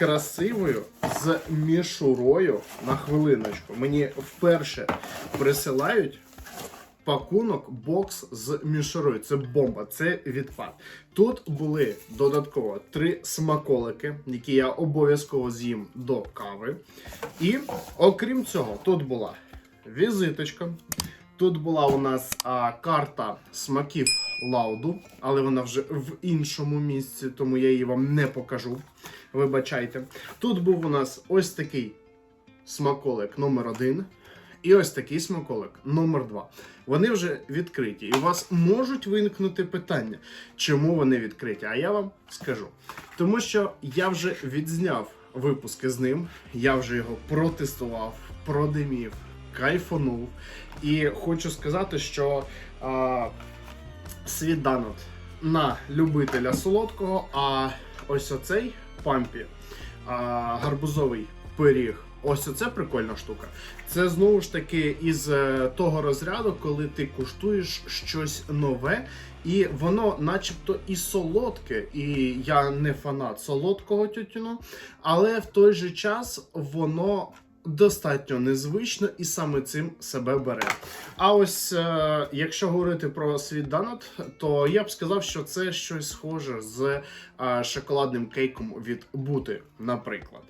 красивою з мішурою на хвилиночку. Мені вперше присилають пакунок бокс з мішурою. Це бомба, це відпад. Тут були додатково три смаколики, які я обов'язково з'їм до кави. І окрім цього, тут була візиточка. Тут була у нас а, карта смаків лауду, але вона вже в іншому місці, тому я її вам не покажу. Вибачайте. Тут був у нас ось такий смаколик номер один. І ось такий смаколик номер 2 Вони вже відкриті. І у вас можуть виникнути питання, чому вони відкриті. А я вам скажу. Тому що я вже відзняв випуски з ним, я вже його протестував, продимів, кайфанув. І хочу сказати, що а, світ данот на любителя солодкого, а ось оцей пампі, а, гарбузовий пиріг. Ось оце прикольна штука. Це знову ж таки із е, того розряду, коли ти куштуєш щось нове, і воно, начебто, і солодке. І я не фанат солодкого тютюну, але в той же час воно достатньо незвично і саме цим себе бере. А ось е, якщо говорити про світ Данот, то я б сказав, що це щось схоже з е, шоколадним кейком від Бути, наприклад.